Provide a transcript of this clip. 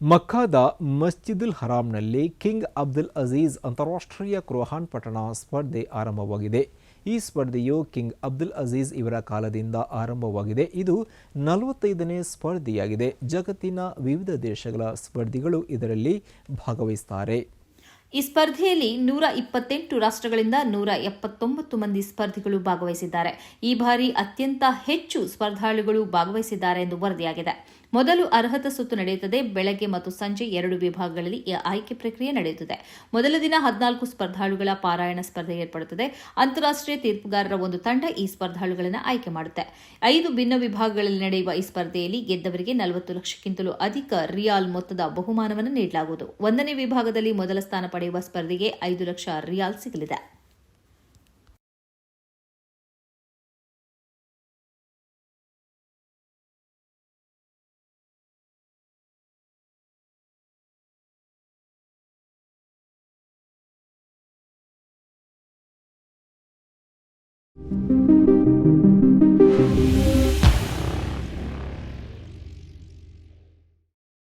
ಮಕ್ಕಾದ ಮಸ್ಜಿದುಲ್ ಹರಾಮ್ನಲ್ಲಿ king Abdul Aziz ಅಂತಾರಾಷ್ಟ್ರೀಯ ಕ್ರೋಹಾನ್ ಪಠಣ ಸ್ಪರ್ಧೆ ಆರಂಭವಾಗಿದೆ. ಈ ಸ್ಪರ್ಧೆಯು ಕಿಂಗ್ ಅಬ್ದುಲ್ ಅಜೀಜ್ ಇವರ ಕಾಲದಿಂದ ಆರಂಭವಾಗಿದೆ. ಇದು ನಲವತ್ತೈದನೇ ಸ್ಪರ್ಧೆಯಾಗಿದೆ. ಜಗತ್ತಿನ ವಿವಿಧ ದೇಶಗಳ ಸ್ಪರ್ಧಿಗಳು ಇದರಲ್ಲಿ ಭಾಗವಹಿಸುತ್ತಾರೆ. ಈ ಸ್ಪರ್ಧೆಯಲ್ಲಿ ನೂರ ಇಪ್ಪತ್ತೆಂಟು ರಾಷ್ಟ್ರಗಳಿಂದ ನೂರ ಎಪ್ಪತ್ತೊಂಬತ್ತು ಮಂದಿ ಸ್ಪರ್ಧಿಗಳು ಭಾಗವಹಿಸಿದ್ದಾರೆ. ಈ ಬಾರಿ ಅತ್ಯಂತ ಹೆಚ್ಚು ಸ್ಪರ್ಧಾಳುಗಳು ಭಾಗವಹಿಸಿದ್ದಾರೆ ಎಂದು ವರದಿಯಾಗಿದೆ. ಮೊದಲು ಅರ್ಹತಾ ಸುತ್ತು ನಡೆಯುತ್ತದೆ. ಬೆಳಗ್ಗೆ ಮತ್ತು ಸಂಜೆ ಎರಡು ವಿಭಾಗಗಳಲ್ಲಿ ಈ ಆಯ್ಕೆ ಪ್ರಕ್ರಿಯೆ ನಡೆಯುತ್ತದೆ. ಮೊದಲ ದಿನ ಹದಿನಾಲ್ಕು ಸ್ಪರ್ಧಾಳುಗಳ ಪಾರಾಯಣ ಸ್ಪರ್ಧೆ ಏರ್ಪಡುತ್ತದೆ. ಅಂತಾರಾಷ್ಟ್ರೀಯ ತೀರ್ಪುಗಾರರ ಒಂದು ತಂಡ ಈ ಸ್ಪರ್ಧಾಳುಗಳನ್ನು ಆಯ್ಕೆ ಮಾಡುತ್ತೆ. ಐದು ಭಿನ್ನ ವಿಭಾಗಗಳಲ್ಲಿ ನಡೆಯುವ ಈ ಸ್ಪರ್ಧೆಯಲ್ಲಿ ಗೆದ್ದವರಿಗೆ ನಲವತ್ತು ಲಕ್ಷಕ್ಕಿಂತಲೂ ಅಧಿಕ ರಿಯಾಲ್ ಮೊತ್ತದ ಬಹುಮಾನವನ್ನು ನೀಡಲಾಗುವುದು. ಒಂದನೇ ವಿಭಾಗದಲ್ಲಿ ಮೊದಲ ಸ್ಥಾನ ಪಡೆಯುವ ಸ್ಪರ್ಧೆಗೆ ಐದು ಲಕ್ಷ ರಿಯಾಲ್ ಸಿಗಲಿದೆ.